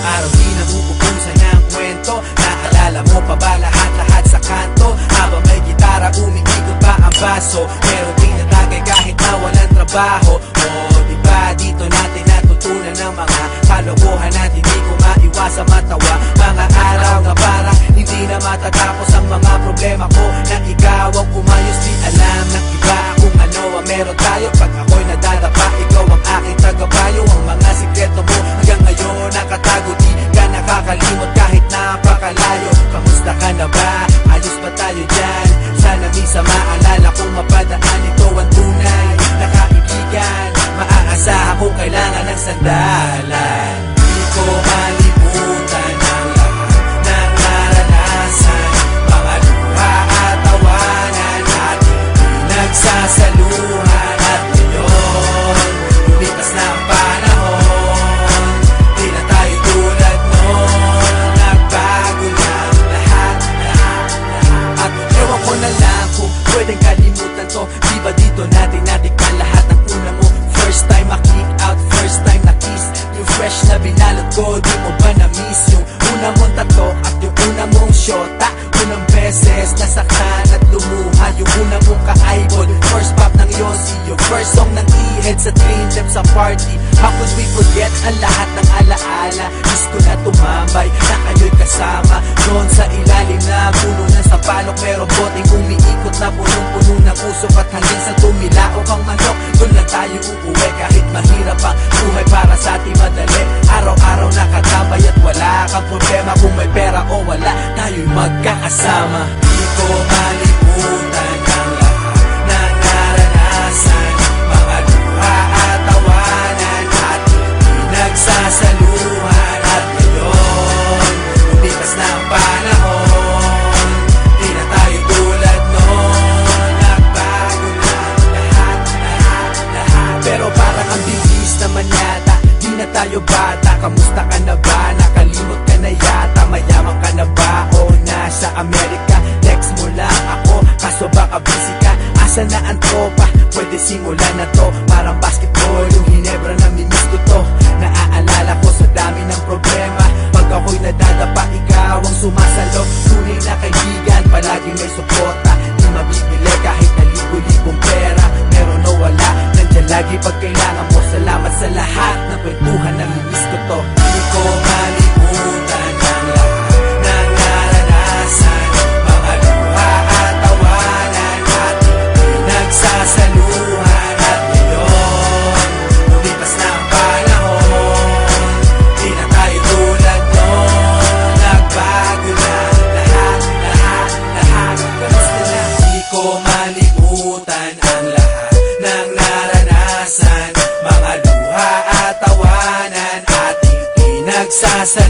Ilang araw di nagugupon sa niyang kwento. Naalala mo pa ba lahat-lahat sa kanto? Habang may gitara umiikot pa ang baso. Meron ding natagay kahit na walang trabaho. Oh, di ba dito natin natutunan ng mga Kalokohan natin di ko maiwasa matawa. Mga araw na para ng sandalan Di ko malimutan ang lahat ng naranasan. Mga luha at tawanan ating pinagsasaluhan beses nasaktan at lumuha Yung una mong ka-eyeball First pop ng Yossi Yung first song ng E-head sa Dream Team sa party. How could we forget ang lahat ng alaala? Ko na tumambay na kayo'y kasama. Doon sa ilalim na puno ng sapalok Merong boteng umiikot na punong-puno ng usok tayo bata, kamusta ka na ba? Nakalimot ka na yata, mayaman ka na ba? O nasa Amerika, text mo lang ako Kaso baka busy ka, asa na ang tropa? Pwede simulan na to, parang basketball Yung hinebra na minis ko to. Naaalala ko sa dami ng problema. Pag ako'y nadadapa, ikaw ang sumasalo. Tunay na kaibigan, palagi may suporta pag mo. Salamat sa lahat ng kwentuhan na minis ko to. Di ko Mga